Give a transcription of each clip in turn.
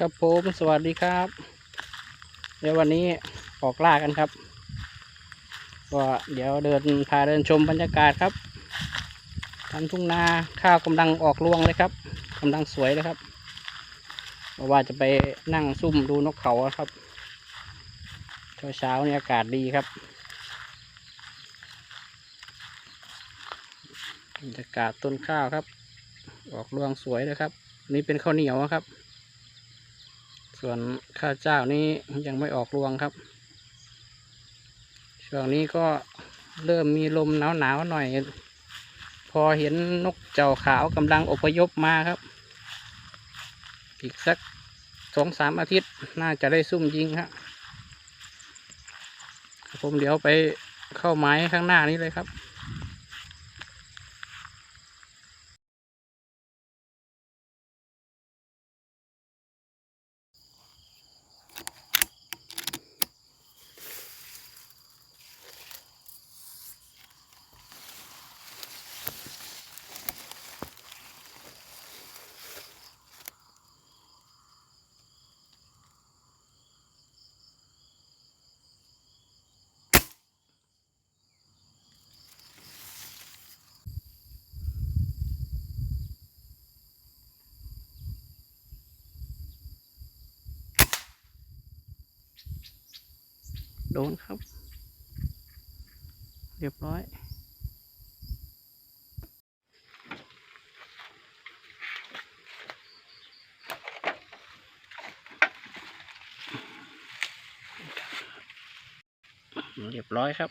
ครับผมสวัสดีครับ เดี๋ยววันนี้ออกล่ากันครับ ก็เดี๋ยวเดินพาเดินชมบรรยากาศครับทำทุ่งนาข้าวกำลังออกรวงเลยครับกำลังสวยเลยครับเพราะว่าจะไปนั่งซุ่มดูนกเขาครับเช้าเช้านี่อากาศดีครับบรรยากาศต้นข้าวครับ ออกรวงสวยเลยครับ นี่เป็นข้าวเหนียวครับ ส่วนข้าเจ้านี้ยังไม่ออกรวงครับ ช่วงนี้ก็เริ่มมีลมหนาวหนาวๆหน่อย พอเห็นนกเจ้าขาวกำลังอพยพมาครับ อีกสักสองสามอาทิตย์น่าจะได้ซุ่มยิงครับผมเดี๋ยวไปเข้าไม้ข้างหน้านี้เลยครับ โดนครับ เรียบร้อย เรียบร้อยครับ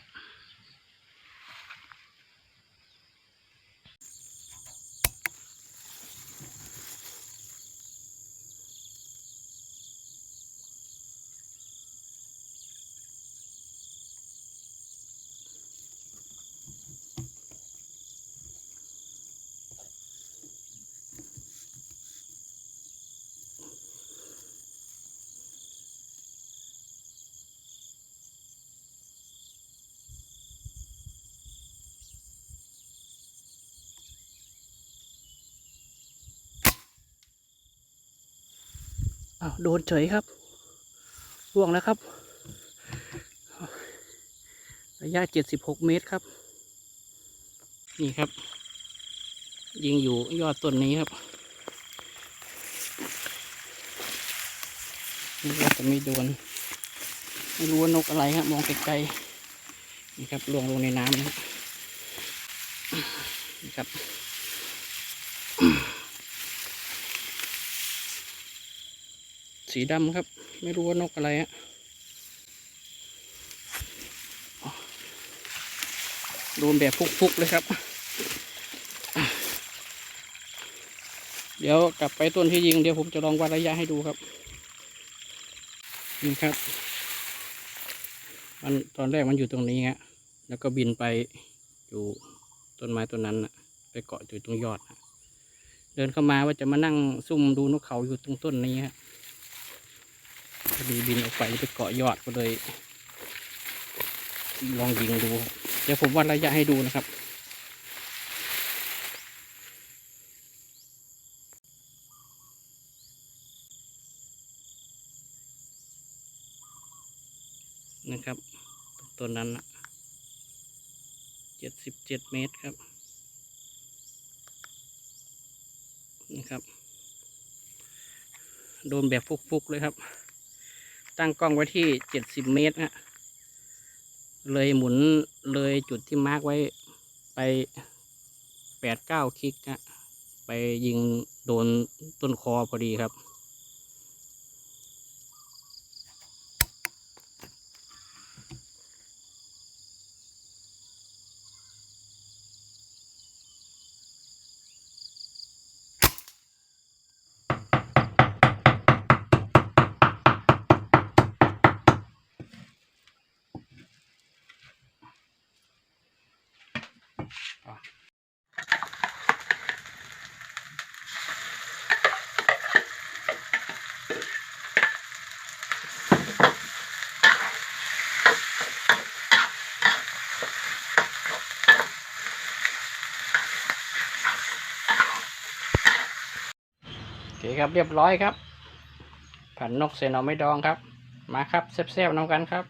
อ้าวโดนเฉยครับล่วงแล้วครับ ระยะเจ็ดสิบหกเมตรครับ นี่ครับ ยิงอยู่ยอดต้นนี้ครับนี่จะไม่โดนไม่รู้ว่านกอะไรครับมองไกลๆนี่ครับลงลงในน้ำนะครับนี่ครับ สีดำครับ ไม่รู้ว่านกอะไรฮะโดนแบบฟุกๆเลยครับ เดี๋ยวกลับไปต้นที่ยิงเดี๋ยวผมจะลองวัดระยะให้ดูครับ นี่ครับ มันตอนแรกมันอยู่ตรงนี้ฮะ แล้วก็บินไปอยู่ต้นไม้ต้นนั้นนะไปเกาะอยู่ตรงยอดนะเดินเข้ามาว่าจะมานั่งซุ่มดูนกเขาอยู่ตรงต้นนี้ฮะ พอดีบินออกไปไปเกาะยอดก็เลย ลองยิงดู เดี๋ยวผมวัดระยะให้ดูนะครับ นะครับต้นนั้นเจ็ดสิบเจ็ดเมตรครับนะครับ โดนแบบฟุกๆเลยครับ ตั้งกล้องไว้ที่เจ็ดสิบเมตรนะเลยหมุนเลยจุดที่มาร์กไว้ไปแปดเก้าคลิกนะไปยิงโดนต้นคอพอดีครับ เคครับเรียบร้อยครับผันนกเซนอไม่ดองครับ มาครับแซ่บๆน้ำกันครับ